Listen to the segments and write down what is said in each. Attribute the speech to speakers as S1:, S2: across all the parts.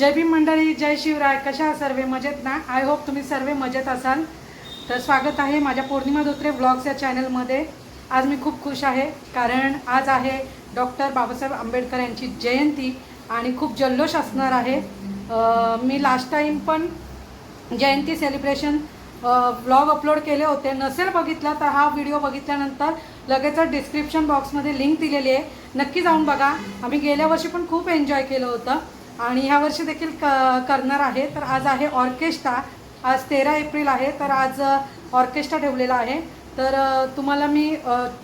S1: जय भीम मंडळी जय शिवराय. कशा सर्वे? मजेत ना? आय होप तुम्ही सर्व मजेत असाल. तर स्वागत आहे माझ्या पौर्णिमा धोत्रे ब्लॉग्स या चॅनलमध्ये आज मी खूप खुश आहे कारण आज आहे डॉक्टर बाबासाहेब आंबेडकर यांची जयंती आणि खूप जल्लोष असणार आहे. मी लास्ट टाईम पण जयंती सेलिब्रेशन ब्लॉग अपलोड केले होते. नसेल बघितला तर हा व्हिडिओ बघितल्यानंतर लगेचच डिस्क्रिप्शन बॉक्समध्ये लिंक दिलेली आहे. नक्की जाऊन बघा. आम्ही गेल्या वर्षी पण खूप एन्जॉय केलं होतं. आणि ह्या वर्षी देखील क करणार आहे. तर आज आहे ऑर्केस्ट्रा. आज तेरा एप्रिल आहे तर आज ऑर्केस्ट्रा ठेवलेला आहे. तर तुम्हाला मी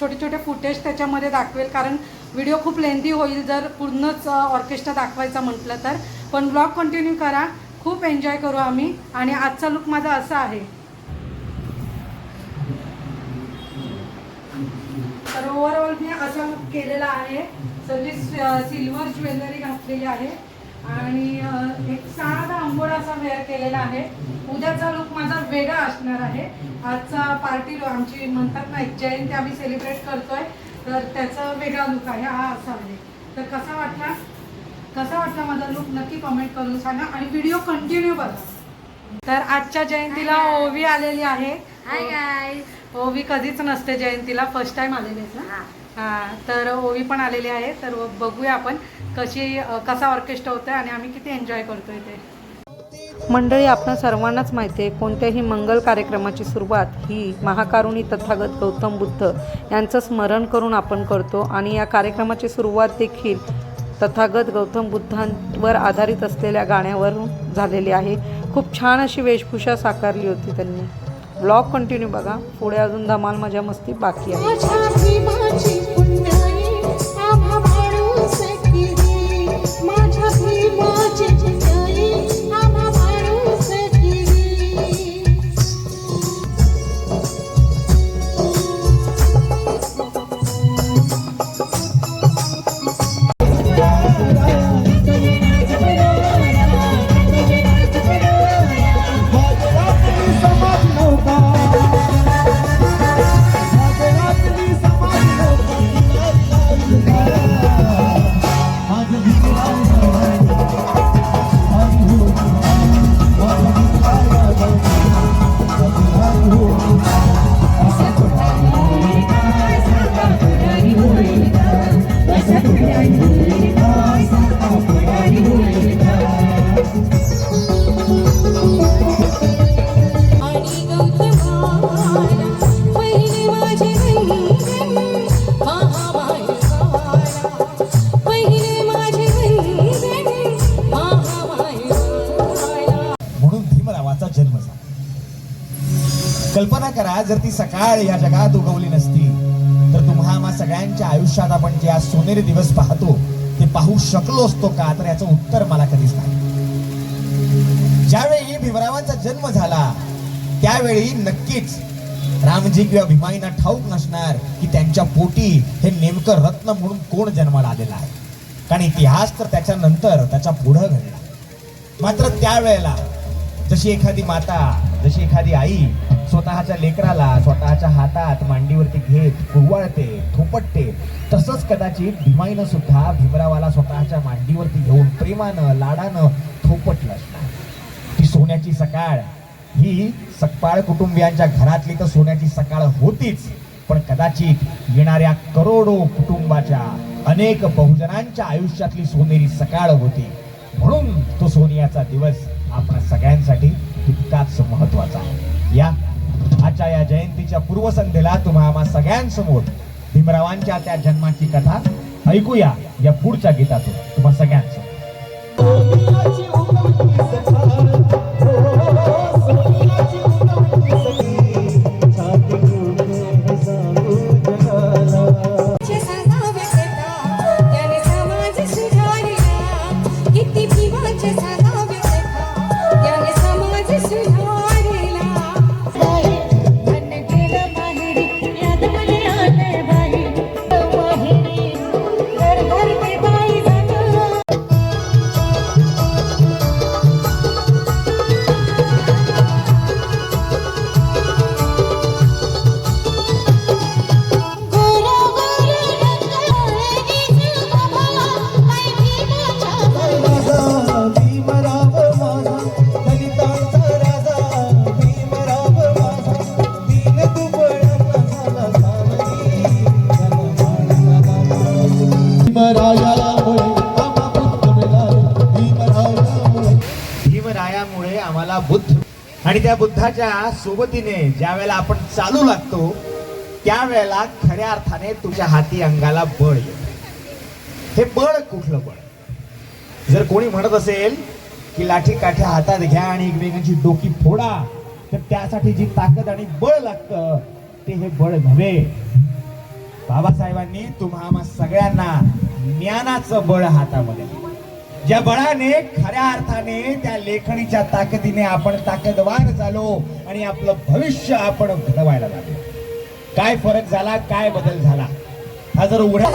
S1: छोटे छोटे फुटेज त्याच्यामध्ये दाखवेल कारण व्हिडिओ खूप लेंदी होईल जर पूर्णच ऑर्केस्ट्रा दाखवायचा म्हटलं तर. पण ब्लॉग कंटिन्यू करा. खूप एन्जॉय करू आम्ही. आणि आजचा लुक माझा असा आहे. तर ओव्हरऑल मी असा लुक केलेला आहे. सगळी सिल्वर ज्वेलरी घातलेली आहे. आणि एक साधा आंबोळा असा वेअर केलेला आहे. उद्याचा लुक माझा वेगळा असणार आहे. आजचा पार्टी आमची म्हणतात ना एक जयंती आम्ही सेलिब्रेट करतोय तर त्याचा वेगळा लुक आहे. हा असा आहे. तर कसा वाटला? कसा वाटला माझा लुक नक्की कमेंट करून सांगा आणि व्हिडिओ कंटिन्यू बघा. तर आजच्या जयंतीला ओवी आलेली आहे. ओवी कधीच नसते जयंतीला फर्स्ट टाइम आलेली आहे ना? तर ओवी पण आलेली आहे तर बघूया आपण कशी कसा ऑर्केस्ट्रा आहे आणि आम्ही किती एन्जॉय करतोय ते. मंडळी आपण सर्वांनाच माहिती आहे कोणत्याही मंगल कार्यक्रमाची सुरुवात ही महाकारुणी तथागत गौतम बुद्ध यांचं स्मरण करून आपण करतो आणि या कार्यक्रमाची सुरुवात देखील तथागत गौतम बुद्धांवर आधारित असलेल्या गाण्यावरून झालेली आहे. खूप छान अशी वेशभूषा साकारली होती त्यांनी. ब्लॉग कंटिन्यू बघा. पुढे अजून धमाल मजा मस्ती बाकी आहे.
S2: जर ती सकाळ या जगात उगवली नसती तर तुम्हा आम्हा सगळ्यांच्या आयुष्यात आपण जे आज सोनेरी दिवस पाहतो ते पाहू शकलो असतो का? तर याचं उत्तर मला कधीच नाही. ज्यावेळी भीमरावांचा जन्म झाला त्यावेळी नक्कीच रामजी किंवा भीमाईंना ठाऊक नसणार की त्यांच्या पोटी हे नेमकं रत्न म्हणून कोण जन्माला आलेला आहे. कारण इतिहास तर त्याच्यानंतर त्याच्या पुढं घडला. मात्र त्यावेळेला जशी एखादी माता जशी एखादी आई स्वतःच्या लेकराला स्वतःच्या हातात मांडीवरती घेत कुरवाळते थोपटते. तसंच कदाचित भीमाईनं सुद्धा भीमरावाला स्वतःच्या मांडीवरती घेऊन प्रेमानं लाडानं थोपटलं असणार ती सोन्याची सकाळ. ही सकपाळ कुटुंबियांच्या घरातली तर सोन्याची सकाळ होतीच. पण कदाचित येणाऱ्या करोडो कुटुंबाच्या अनेक बहुजनांच्या आयुष्यातली सोनेरी सकाळ होती. म्हणून तो सोनियाचा दिवस आपल्या सगळ्यांसाठी तितकाच महत्त्वाचा आहे. या आजच्या या जयंतीच्या पूर्वसंध्येला तुम्हा आम्हा सगळ्यांसमोर भीमरावांच्या त्या जन्माची कथा ऐकूया या पुढच्या गीतातून. तुम्हा सगळ्यांसमोर आणि त्या बुद्धाच्या सोबतीने ज्या वेळेला आपण चालू लागतो त्यावेळेला खऱ्या अर्थाने तुझ्या हाती अंगाला बळ येत हे बळ कुठलं बळ? जर कोणी म्हणत असेल की लाठी काठ्या हातात घ्या आणि एकमेकांची डोकी फोडा तर त्यासाठी जी ताकद आणि बळ लागतं ते हे बळ नव्हे. बाबासाहेबांनी तुम्हा सगळ्यांना ज्ञानाचं बळ हातामध्ये ज्या बळाने खऱ्या अर्थाने त्या लेखणीच्या ताकदीने आपण ताकदवान झालो आणि आपलं भविष्य आपण घडवायला लागलो. काय फरक झाला काय बदल झाला? हा जर उघड्या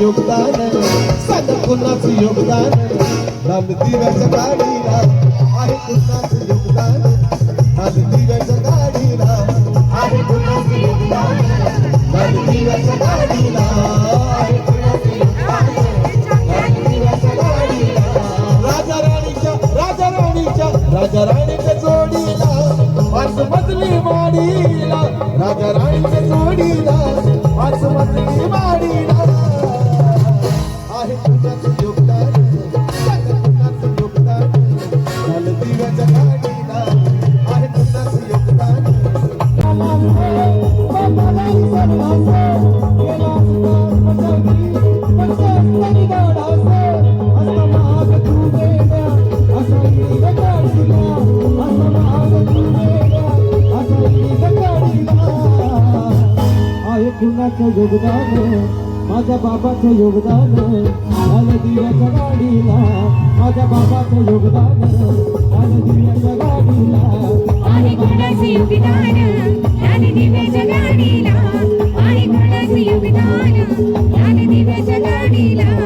S3: योगदान सांग कुणाचं योगदान रामदिव्याच्या गाडीला आहे कुणाचं योगदान रामदिव्याच्या गाडीला आहे कुणाचं योगदान रामदिव्याच्या योगदान माझ्या बाबाचं योगदान आलं दिव्याच्या गाडीला माझ्या बाबाचं योगदान आलं दिव्याच्या गाडीला.
S4: आणि कोणाचं योगदान? दिव्याच्या गाडीला. आणि कोणाचं योगदान? दिव्याच्या गाडीला.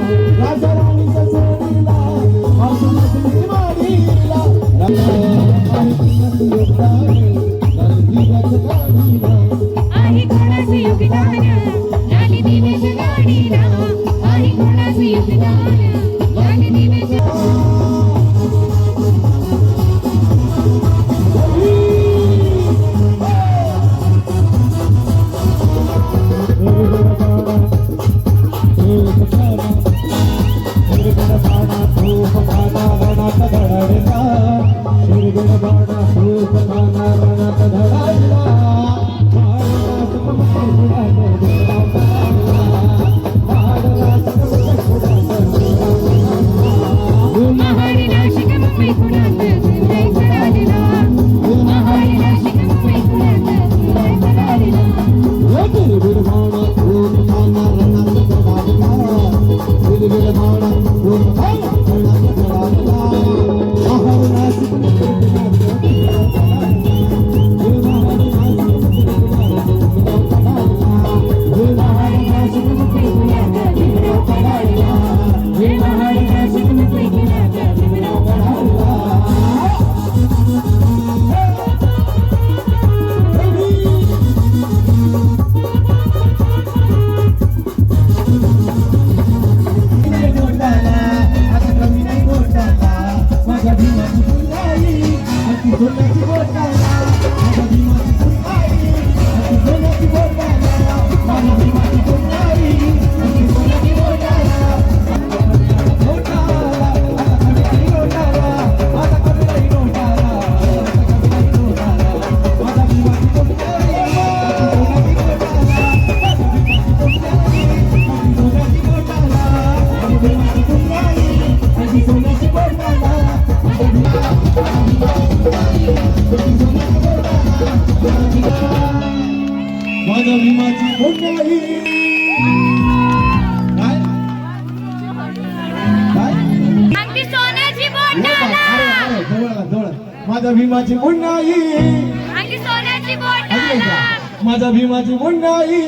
S3: माझ्या भीमाची मुंडाई? माझ्या भीमाची मुंडाई.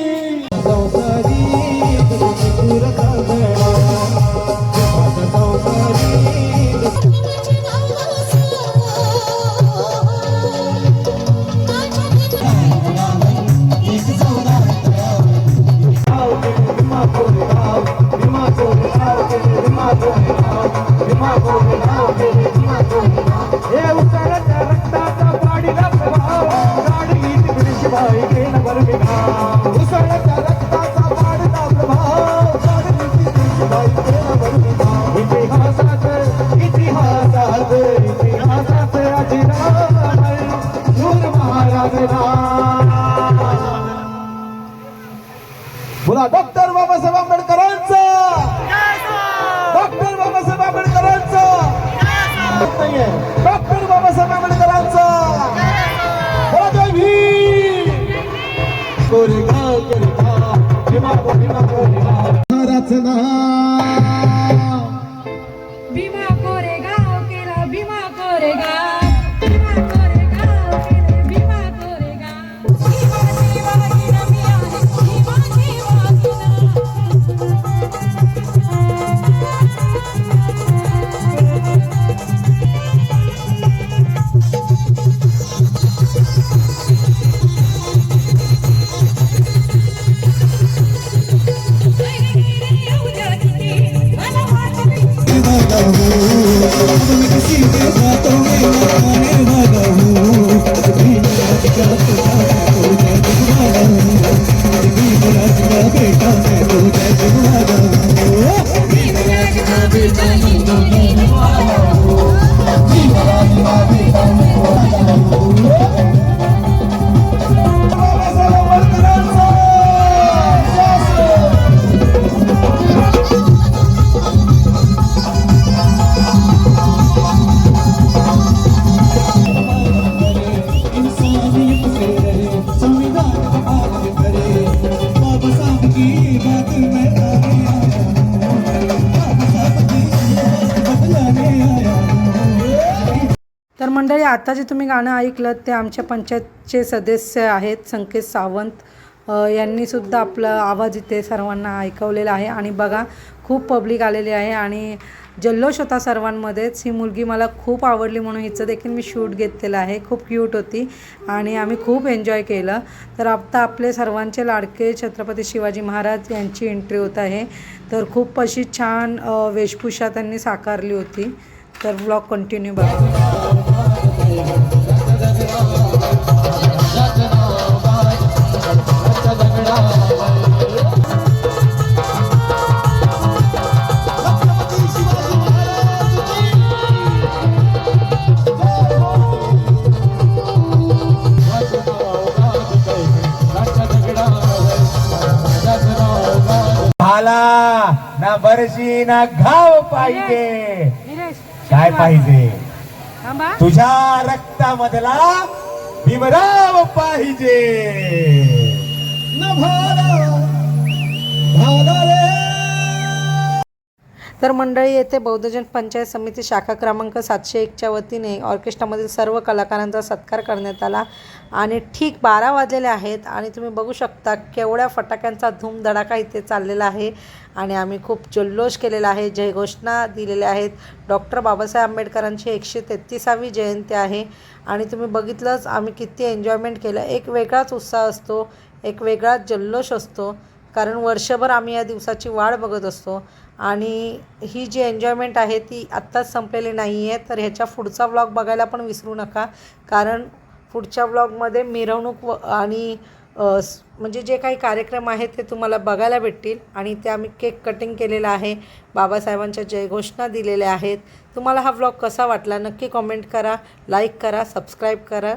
S3: बोला डॉक्टर बाबासाहेब आंबेडकरांचा! डॉक्टर बाबासाहेब आंबेडकरांचा! डॉक्टर बाबासाहेब आंबेडकरांचा! बोला जय भीम! कोरेगाव कोरेगाव भीमा भीमा कोरेगाव महाराजचं
S1: मंडळी आता जे तुम्ही गाणं ऐकलं ते आमच्या पंचायतचे सदस्य आहेत संकेत सावंत यांनीसुद्धा यांनी सुद्धा आपला आवाज इथे सर्वांना ऐकवलेला आहे. आणि बघा खूप पब्लिक आलेली आहे आणि जल्लोष होता सर्वांमध्येच. ही मुलगी मला खूप आवडली म्हणून हिचं देखील मी शूट घेतलेलं आहे. खूप क्यूट होती आणि आम्ही खूप एन्जॉय केलं. तर आता आपले सर्वांचे लाडके छत्रपती शिवाजी महाराज यांची एंट्री होत आहे. तर खूप अशी छान वेशभूषा त्यांनी साकारली होती. तर ब्लॉग कंटिन्यू बघा.
S2: ना बरशी ना घाव पाहिजे. काय पाहिजे? तुझ्या रक्तामधला भीमराव पाहिजे.
S3: न भाला भाला रे.
S1: तर मंडळी येथे बौद्धजन पंचायत समिती शाखा क्रमांक सातशे एकच्या वतीने ऑर्केस्ट्रामधील सर्व कलाकारांचा सत्कार करण्यात आला आणि ठीक बारा वाजलेले आहेत आणि तुम्ही बघू शकता केवढ्या फटाक्यांचा धूमधडाका इथे चाललेला आहे आणि आम्ही खूप जल्लोष केलेला आहे जयघोषणा दिलेल्या आहेत. डॉक्टर बाबासाहेब आंबेडकरांची एकशे तेहतीसावी जयंती आहे आणि तुम्ही बघितलंच आम्ही किती एन्जॉयमेंट केलं. एक वेगळाच उत्साह असतो एक वेगळाच जल्लोष असतो कारण वर्षभर आम्ही या दिवसाची वाट बघत असतो. आणि ही जी एन्जॉयमेंट आहे ती आत्ताच संपलेली नाही आहे तर ह्याच्या पुढचा व्लॉग बघायला पण विसरू नका. कारण पुढच्या व्लॉगमध्ये मिरवणूक व आणि म्हणजे जे काही कार्यक्रम आहेत ते तुम्हाला बघायला भेटतील. आणि ते आम्ही केक कटिंग केलेलं आहे बाबासाहेबांच्या जयघोषणा दिलेल्या आहेत. तुम्हाला हा व्लॉग कसा वाटला नक्की कॉमेंट करा लाईक करा सबस्क्राईब करा.